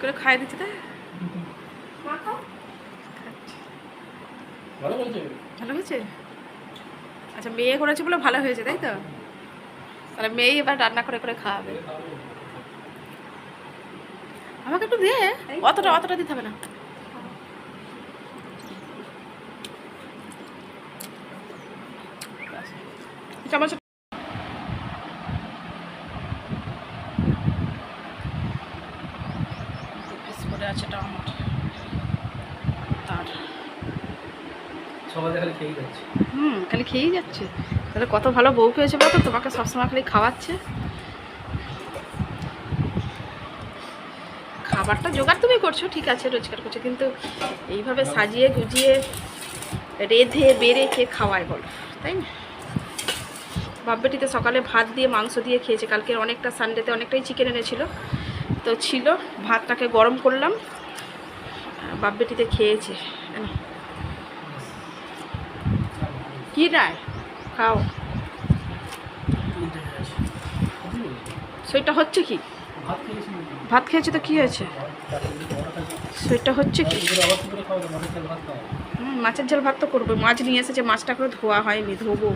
করে খাই দিচ্ছি তাই ভালো ভালো হয়েছে? আচ্ছা মেয়ে করেছে বলে ভালো হয়েছে তাই তো? তাহলে মেয়ে এবার রান্না করে করে খাওয়াবে। আমাকে একটু দে। অতটা অতটা দিতে হবে না। চামচ আছে টমেটো তার। হুম খালি খেয়েই যাচ্ছে। তাহলে কত ভালো বউ পেয়েছে বলো তো? তোমাকে সবসময় খালি খাওয়াচ্ছে। খাবারটা জোগাড় তুমি করছ ঠিক আছে রোজগার করছ। কিন্তু এইভাবে সাজিয়ে গুজিয়ে রেধে বেড়ে কে খাওয়ায় বলো তাই না? বাপবেটিতে সকালে ভাত দিয়ে মাংস দিয়ে খেয়েছে। কালকে অনেকটা সানডেতে অনেকটাই চিকেন এনেছিল। তো ছিল, ভাতটাকে গরম করলাম। বাপবেটিতে খেয়েছে। কি রায় খাও। সেটা হচ্ছে কি? ভাত খেয়েছি তো কি হয়েছে? সেটা হচ্ছে কি? মাছের ঝাল ভাত তো করব। মাছ নিয়ে এসেছে, মাছটা করে ধোয়া হয়নি, ধোবো।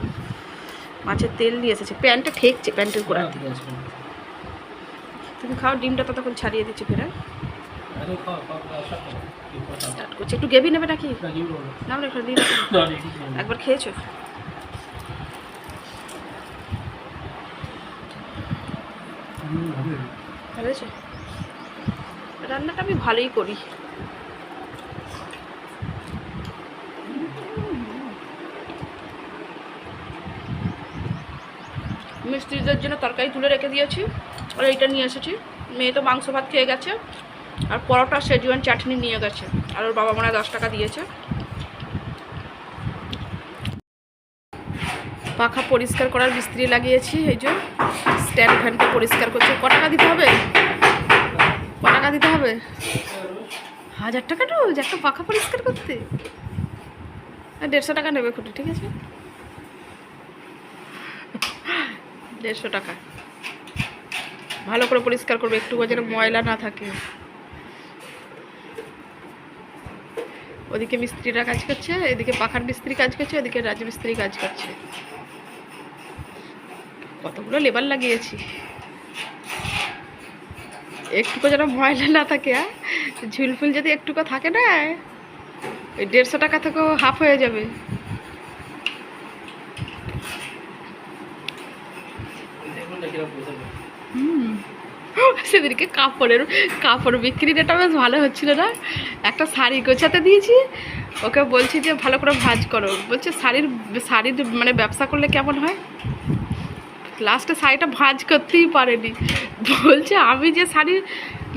মাছের তেল নিয়ে এসেছে। প্যান্টটা ঠেকছে, প্যান্টের গোড়া ঠিক আছে তুমি খাও ডিমটা ততক্ষণ ছাড়িয়ে দিচ্ছি ফেরা। স্টার্ট করছি। একটু গেভি নেবে নাকি? না একবার খেয়েছো? রান্নাটা আমি ভালোই করি। মিস্ত্রিদের জন্য তরকারি তুলে রেখে দিয়েছি। আর এইটা নিয়ে এসেছি। মেয়ে তো মাংস ভাত খেয়ে গেছে। আর পরোটা, সেজুয়ান চাটনি নিয়ে গেছে। আর ওর বাবা মনে দশ টাকা দিয়েছে। পাখা পরিষ্কার করার মিস্ত্রি লাগিয়েছি। এই যে স্ট্যান্ড ফ্যানটা পরিষ্কার করছে। ক টাকা দিতে হবে? ক টাকা দিতে হবে? হাজার টাকা রোজ একটা পাখা পরিষ্কার করতে। আর দেড়শো টাকা নেবে খুঁটি, ঠিক আছে? দেড়শো টাকা। ভালো করে পরিষ্কার করবে, একটু যেন ময়লা না থাকে। ওদিকে মিস্ত্রিরা কাজ করছে, এদিকে পাখার মিস্ত্রি কাজ করছে, ওদিকে রাজমিস্ত্রি কাজ করছে। কতগুলো লেবার লাগিয়েছি। একটুকু যেন ময়লা না থাকে হ্যাঁ? ঝুলফুল যদি একটুকু থাকে না দেড়শো টাকা থেকেও হাফ হয়ে যাবে দেখুন না কীরকম বোঝাবে হুম সেদিনকে কাপড়ের, কাপড় বিক্রিটা বেশ ভালো হচ্ছিল না? একটা শাড়ি গোছাতে দিয়েছি, ওকে বলছি যে ভালো করে ভাজ করো। বলছে, শাড়ির শাড়ির মানে ব্যবসা করলে কেমন হয়? লাস্টে শাড়িটা ভাজ করতেই পারেনি। বলছে, আমি যে শাড়ি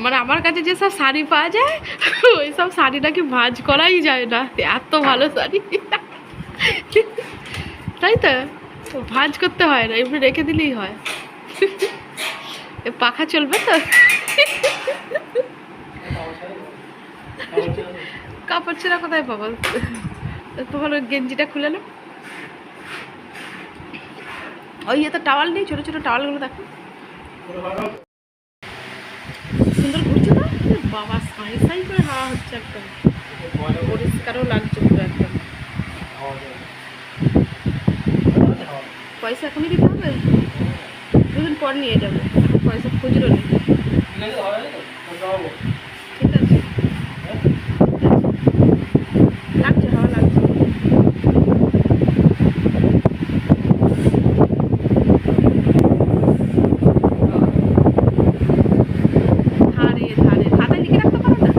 মানে আমার কাছে যেসব শাড়ি পাওয়া যায়, ওই সব শাড়ি নাকি ভাজ করাই যায় না। এত ভালো শাড়ি। তাই তো? ভাজ করতে হয় না, এমনি রেখে দিলেই হয়। পাখা চলবে তো? কাপড় ছেঁড়া কোথায় পাবো? তোমার ওই গেঞ্জিটা খুলে নাও। ওই ইয়ে তো টাওয়াল নেই, ছোটো ছোটো টাওয়ালগুলো দেখো। সুন্দর ঘুরছে তো? বাবা, সাই সাই করে হাওয়া হচ্ছে একদম। পরিষ্কারও লাগছে পুরো একদম। পয়সা এখনই দিতে হবে? পর নিয়ে যাব। পয়সা খুচরো নেই ঠিক আছে লাগছে হাওয়া লাগছে ধারে ধারে খাতায় লিখে রাখতে পারো না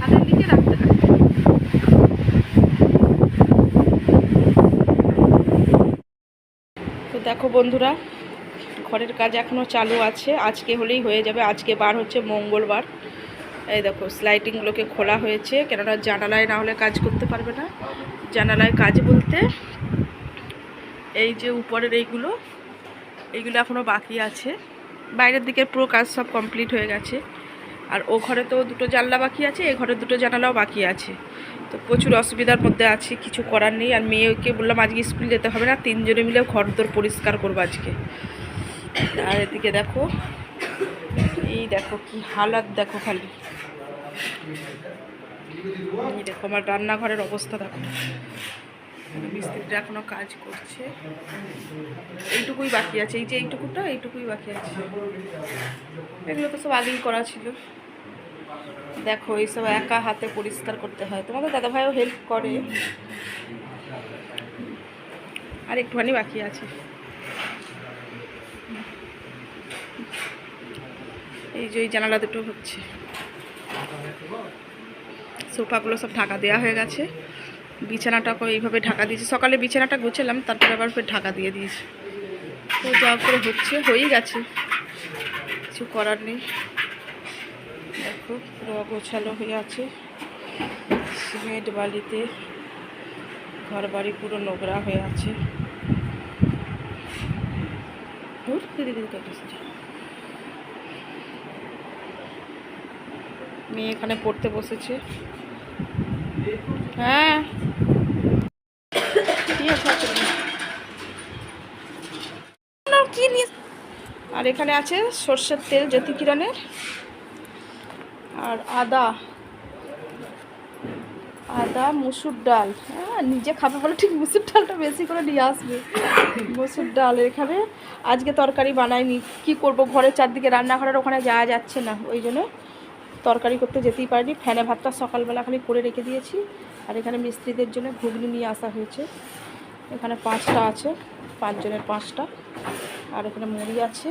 খাতায় লিখে রাখতে হয় তো দেখো বন্ধুরা, ঘরের কাজ এখনও চালু আছে। আজকে হলেই হয়ে যাবে। আজকে বার হচ্ছে মঙ্গলবার। এই দেখো স্লাইটিংগুলোকে খোলা হয়েছে। কেননা জানালায় না হলে কাজ করতে পারবে না। জানালায় কাজ বলতে এই যে উপরের এইগুলো এইগুলো এখনও বাকি আছে। বাইরের দিকে পুরো কাজ সব কমপ্লিট হয়ে গেছে। আর ও ঘরে তো দুটো জানলা বাকি আছে, এ ঘরে দুটো জানালাও বাকি আছে। তো প্রচুর অসুবিধার মধ্যে আছি, কিছু করার নেই। আর মেয়েকে বললাম আজকে স্কুল যেতে হবে না, তিনজনে মিলে ঘর দোর পরিষ্কার করব আজকে। আর এদিকে দেখো, এই দেখো কি হালাত দেখো খালি। দেখো আমার রান্নাঘরের অবস্থা দেখো। মিস্ত্রিটা এখনও কাজ করছে। এইটুকুই বাকি আছে। এই যে এইটুকুটা, এইটুকুই বাকি আছে। এগুলো তো সব আগেই করা ছিল। দেখো এইসব একা হাতে পরিষ্কার করতে হয়। তোমাদের দাদাভাইও হেল্প করে। আর একটুখানি বাকি আছে। এই যে এই জানালা দুটো হচ্ছে। সোফাগুলো সব ঢাকা দেওয়া হয়ে গেছে। বিছানাটাকে এইভাবে ঢাকা দিয়েছি। সকালে বিছানাটা গুছালাম, তারপরে আবার ফের ঢাকা দিয়ে দিয়েছি। তো যা করে হচ্ছে, হয়েই গেছে। কিছু করার নেই। দেখো, পুরো গোছালো হয়ে আছে। সিমেন্ট বালিতে ঘর বাড়ি পুরো নোংরা হয়ে আছে। মেয়ে এখানে পড়তে বসেছে। হ্যাঁ ঠিক আছে আছে। না, কি নিয়ে আর এখানে আছে সর্ষের তেল জ্যোতি কিরণের আর আদা আদা, মুসুর ডাল। হ্যাঁ নিজে খাবে বলে ঠিক মুসুর ডালটা বেশি করে নিয়ে আসবে। মুসুর ডাল এখানে আজকে তরকারি বানাইনি। কি করব? ঘরের চারদিকে রান্নাঘরের ওখানে যাওয়া যাচ্ছে না। ওই জন্য তরকারি করতে যেতেই পারিনি। ফ্যানে ভাতটা সকালবেলা খালি করে রেখে দিয়েছি। আর এখানে মিস্ত্রিদের জন্য ঘুগনি নিয়ে আসা হয়েছে। এখানে পাঁচটা আছে। পাঁচজনের পাঁচটা। আর এখানে মুড়ি আছে।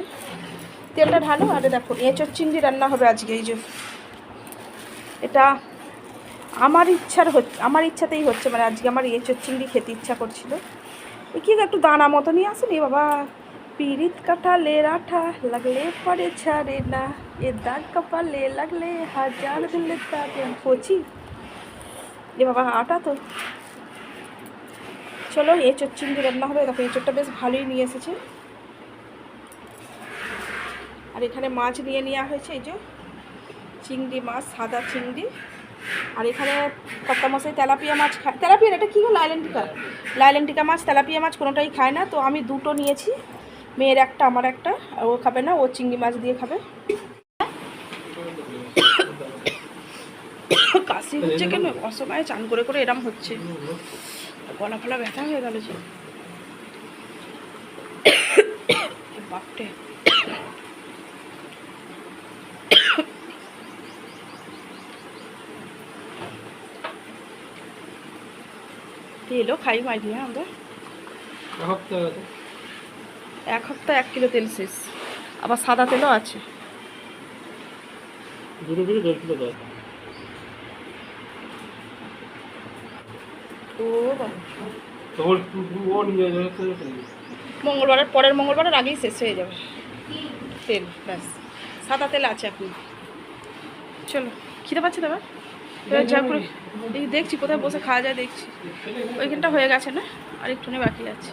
তেলটা ঢালো আর দেখো এঁচোর চিংড়ি রান্না হবে আজকে, এই যে। এটা আমার ইচ্ছার হচ্ছে, আমার ইচ্ছাতেই হচ্ছে মানে আজকে আমার এঁচোর চিংড়ি খেতে ইচ্ছা করছিল। কি একটু দানা মতো নিয়ে আসেনি বাবা, পিরিত কাটালে রাঠা লাগলে পরে ছাড়ে না, এ দাগ কপালে লাগলে হাজার দিলে তাকে কচি এ বাবা, আটা তো। চলো এঁচোর চিংড়ি রান্না হবে, দেখো এঁচোরটা বেশ ভালোই নিয়ে এসেছে। আর এখানে মাছ নিয়ে নেওয়া হয়েছে, এই যে চিংড়ি মাছ, সাদা চিংড়ি। আর এখানে কর্তা মশাই তেলাপিয়া মাছ খায় তেলাপিয়া এটা কী গো, লাইলেন্টিকা? লাইলেন্টিকা মাছ, তেলাপিয়া মাছ কোনোটাই খায় না। তো আমি দুটো নিয়েছি, মেয়ের একটা, আমার একটা, ও খাবে না, ও চিংড়ি মাছ দিয়ে খাবে। কাশি হচ্ছে কেন? অসময়ে চান করে করে এরম হচ্ছে। গলা ফলা ব্যথা হয়ে গেল যে। বাপটে তেলও খাই মাইনি হ্যাঁ আমরা। হপ্তাহ এক সপ্তাহ এক কিলো তেল শেষ। আবার সাদা তেলও আছে। দেয় মঙ্গলবারের পরের মঙ্গলবারের আগেই শেষ হয়ে যাবে। তেল ব্যাস। সাদা তেল আছে এখন। চলো খিদে পাচ্ছে দাদা দেখছি কোথায় বসে খাওয়া যায় দেখছি। ওইখানটা হয়ে গেছে না? আর একটুখানি বাকি আছে।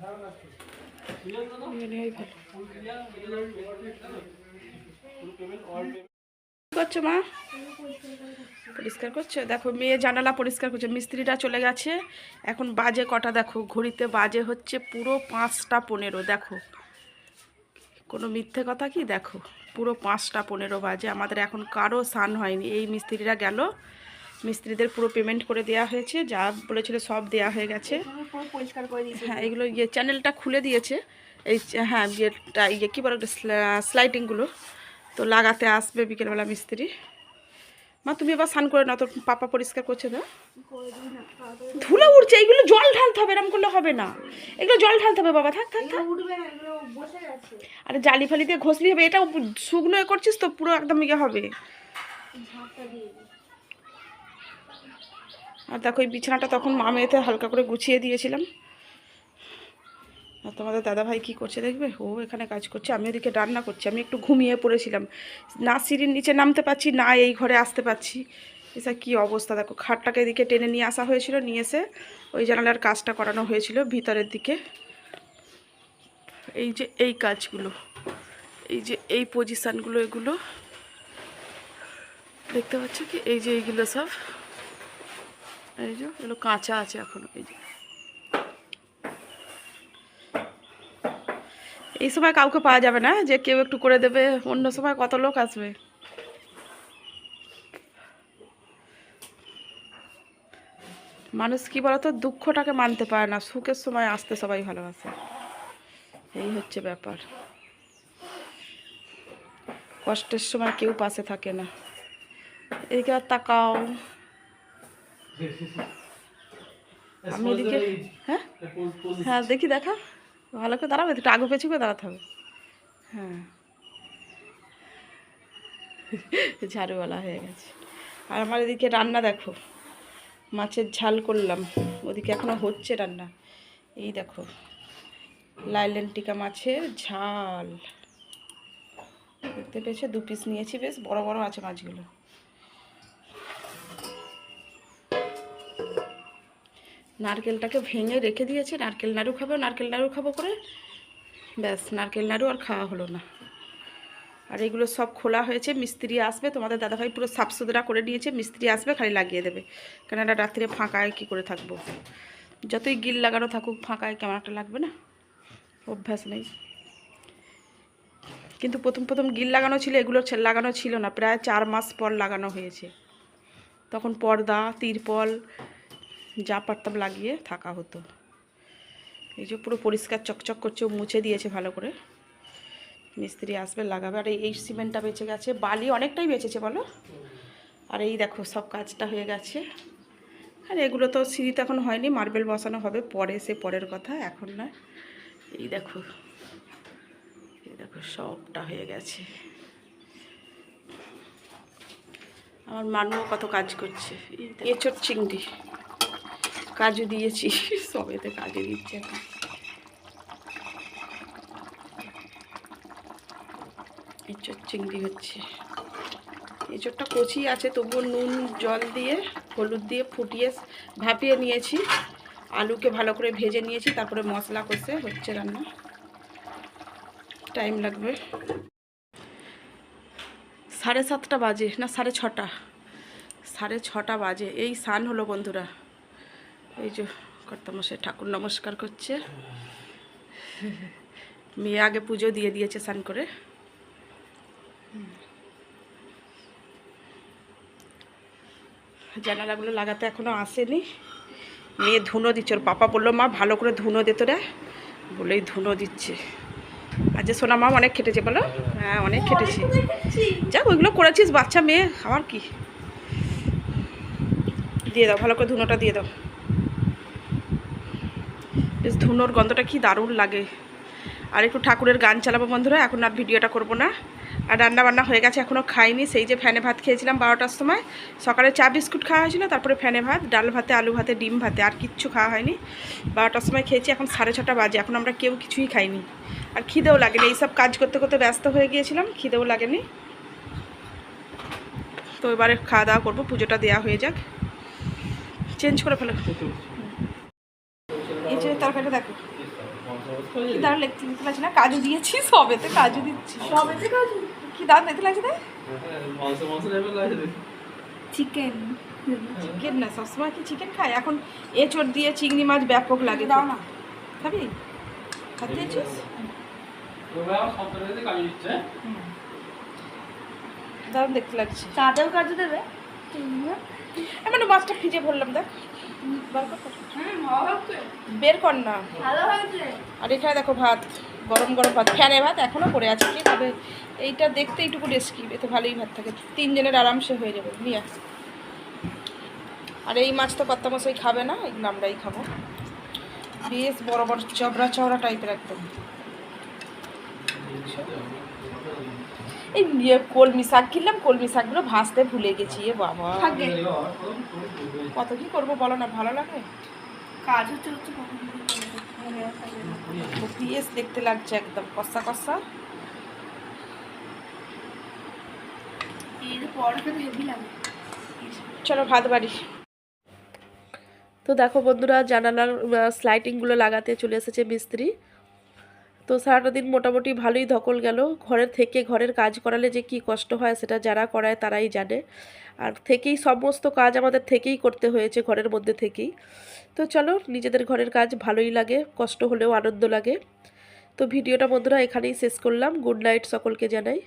ভালো করছ, মা? পরিষ্কার করছ? দেখো, মেয়ে জানালা পরিষ্কার করছে মিস্ত্রিটা চলে গেছে। এখন বাজে কটা, দেখো, ঘড়িতে বাজে হচ্ছে পুরো পাঁচটা পনেরো, দেখো। কোনো মিথ্যে কথা কি? দেখো, পুরো পাঁচটা পনেরো বাজে। আমাদের এখন কারও স্নান হয়নি। এই মিস্ত্রিরা গেল। মিস্ত্রিদের পুরো পেমেন্ট করে দেওয়া হয়েছে। যা বলেছিল সব দেওয়া হয়ে গেছে। হ্যাঁ এগুলো ইয়ে চ্যানেলটা খুলে দিয়েছে। এই হ্যাঁ ইয়েটা ইয়ে কী বলো স্লাইডিংগুলো তো লাগাতে আসবে বিকেলবেলা মিস্ত্রি। মা, তুমি এবার স্নান করে নাও তোর পাপা পরিষ্কার করছে না। না ধুলো উঠছে এগুলো জল ঢালতে হবে এরকম করলে হবে না। এগুলো জল ঢালতে হবে বাবা, থাক থাক থাক। না আরে জালি ফালি দিয়ে ঘষলি হবে এটা শুকনো এ করছিস তো, পুরো একদম ইয়ে হবে। আর দেখো, এই বিছানাটা তখন মামেতে হালকা করে গুছিয়ে দিয়েছিলাম। আর তোমাদের দাদাভাই কী করছে দেখবে? ও এখানে কাজ করছে, আমি ওদিকে রান্না করছি, আমি একটু ঘুমিয়ে পড়েছিলাম। না সিঁড়ির নিচে নামতে পারছি, না এই ঘরে আসতে পারছি। এসা কী অবস্থা দেখো, খাটটাকে এদিকে টেনে নিয়ে আসা হয়েছিল, নিয়ে এসে ওই জানালার কাজটা করানো হয়েছিল ভিতরের দিকে। এই যে এই কাজগুলো, এই যে এই পজিশানগুলো এগুলো, দেখতে পাচ্ছ কি? এই যে এইগুলো সব, এই যে এগুলো কাঁচা আছে এখনও, এই যে। এই সময় কাউকে পাওয়া যাবে না যে কেউ একটু করে দেবে অন্য সময় কত লোক আসবে। মানুষ কি বলতো দুঃখটাকে মানতে পারে না সুখের সময় আসতে সবাই ভালোবাসে। এই হচ্ছে ব্যাপার। কষ্টের সময় কেউ পাশে থাকে না। এদিকে আর তাকাও। আমি এদিকে হ্যাঁ? হ্যাঁ দেখি দেখা। ভালো করে দাঁড়াবে একটু আগু পেছু করে দাঁড়াতে হবে। হ্যাঁ। ঝাড়ুওয়ালা হয়ে গেছে। আর আমার এদিকে রান্না দেখো, মাছের ঝাল করলাম। ওদিকে এখনও হচ্ছে রান্না। এই দেখো, লাইলেন টিকা মাছের ঝাল। দেখতে পেয়েছ? দু পিস নিয়েছি বেশ, বড় বড় আছে মাছগুলো। নারকেলটাকে ভেঙে রেখে দিয়েছি, নারকেল নাড়ু খাব, নারকেল নাড়ু খাব করে। ব্যাস, নারকেল নাড়ু আর খাওয়া হলো না। আর এগুলো সব খোলা হয়েছে, মিস্ত্রি আসবে, তোমাদের দাদাভাই পুরো সাফ সুতরা করে নিয়েছে, মিস্ত্রি আসবে, খালি লাগিয়ে দেবে। কেন এটা রাত্রে ফাঁকায় কী করে থাকব? যতই গিল লাগানো থাকুক, ফাঁকায় কেমন একটা লাগবে না? অভ্যাস নেই। কিন্তু প্রথম প্রথম গিল লাগানো ছিল, এগুলো লাগানো ছিল না, প্রায় চার মাস পর লাগানো হয়েছে। তখন পর্দা, তিরপল যা পারতাম লাগিয়ে থাকা হতো। এই যে পুরো পরিষ্কার চকচক করছে মুছে দিয়েছে ভালো করে। মিস্ত্রি আসবে, লাগাবে। আর এই- সিমেন্টটা বেঁচে গেছে, বালি অনেকটাই বেঁচেছে বলো? আর এই দেখো, সব কাজটা হয়ে গেছে। আর এগুলো তো সিঁড়িতে এখন হয়নি, মার্বেল বসানো হবে পরে, সে পরের কথা, এখন না এই দেখো এই দেখো, সবটা হয়ে গেছে। আমার মানুও কত কাজ করছে। এঁচোড় চিংড়ি। কাজু দিয়েছি, সবেতে কাজে দিচ্ছে এঁচোড় চিংড়ি হচ্ছে। এঁচোড়টা কচি আছে, তবুও নুন, জল দিয়ে, হলুদ দিয়ে ফুটিয়ে ভাপিয়ে নিয়েছি। আলুকে ভালো করে ভেজে নিয়েছি, তারপরে মশলা কষে হচ্ছে রান্না। টাইম লাগবে। সাড়ে সাতটা বাজে না, সাড়ে ছটা। সাড়ে ছটা বাজে। এই সান হলো বন্ধুরা। এই যে কর্তামশাই ঠাকুর নমস্কার করছে। মেয়ে আগে পুজো দিয়ে দিয়েছে স্নান করে। জানালাগুলো লাগাতে এখনও আসেনি। মেয়ে ধুনো দিচ্ছে, ওর পাপা বলল, মা, ভালো করে ধুনো দে তোরা। বলেই ধুনো দিচ্ছে। আর যে সোনা মা অনেক খেটেছে, বলো? হ্যাঁ অনেক খেটেছি। যাক, ওইগুলো করেছিস বাচ্চা মেয়ে আমার কি? দিয়ে দাও, ভালো করে ধুনোটা দিয়ে দাও। বেশ ধুনোর গন্ধটা কি দারুণ লাগে। আর একটু ঠাকুরের গান চালাবো বন্ধুরা, এখন আর ভিডিওটা করব না। আর রান্না বান্না হয়ে গেছে এখনও খাইনি। সেই যে ফ্যানে ভাত খেয়েছিলাম বারোটার সময়। সকালে চা, বিস্কুট খাওয়া হয়েছিল, তারপরে ফ্যানে ভাত, ডাল ভাতে, আলু ভাতে, ডিম ভাতে, আর কিচ্ছু খাওয়া হয়নি। বারোটার সময় খেয়েছি, এখন সাড়ে ছটা বাজে, এখন আমরা কেউ কিছুই খাইনি। আর খিদেও লাগেনি, এইসব কাজ করতে করতে ব্যস্ত হয়ে গিয়েছিলাম, খিদেও লাগেনি। তো এবারে খাওয়া দাওয়া করব, পুজোটা দেওয়া হয়ে যাক। চেঞ্জ করে ফেলো। এই যে তরকারিটা দেখো। কি দারুণ দেখতে দেখতে লাগছে না কাজু দিয়েছি সবেতে কাজু দিচ্ছি সবেতে কাজু। কি দারুণ দেখতে লাগছে চিকেন চিকেন না সবসময় কি চিকেন খায় এখন এঁচড় দিয়ে চিংড়ি মাছ ব্যাপক লাগে দাও না। খাবি? খাতে কাজ দিচ্ছে দারুণ দেখতে লাগছে। তাতেও কাজু দেবে আমি না মাছটা ফ্রিজে ভরলাম দেখ। বার কর না। আর এখানে দেখো ভাত গরম গরম ভাত। ফ্যানে ভাত এখনও পড়ে আছে কি হবে এইটা দেখতে এইটুকু রেস্কি এতে ভালোই ভাত থাকে। তিনজনের আরামসে হয়ে যাবে নিয়ে আর এই মাছ তো কত্তা মশাই খাবে না এগুলো আমরাই খাব। বেশ বড় বড় চবড়া চওড়া টাইপের একদম। এই নিয়ে কলমি শাক কিনলাম কলমি শাকগুলো ভাজতে ভুলে গেছি এ বাবা। কত কি করব বলো না ভালো লাগে? কাজ হচ্ছে পিএস দেখতে লাগছে একদম কষা কষা। চলো ভাত বাড়ি। তো দেখো বন্ধুরা জানালার স্লাইটিংগুলো লাগাতে চলে এসেছে মিস্ত্রি। তো সারাটা দিন মোটামুটি ভালোই ধকল গেল। ঘরের থেকে ঘরের কাজ করালে যে কি কষ্ট হয় সেটা যারা করায় তারাই জানে। আর থেকেই সমস্ত কাজ আমাদের থেকেই করতে হয়েছে ঘরের মধ্যে থেকেই। তো চলো, নিজেদের ঘরের কাজ ভালোই লাগে, কষ্ট হলেও আনন্দ লাগে। তো ভিডিওটা বন্ধুরা এখানেই শেষ করলাম। গুড নাইট সকলকে জানাই।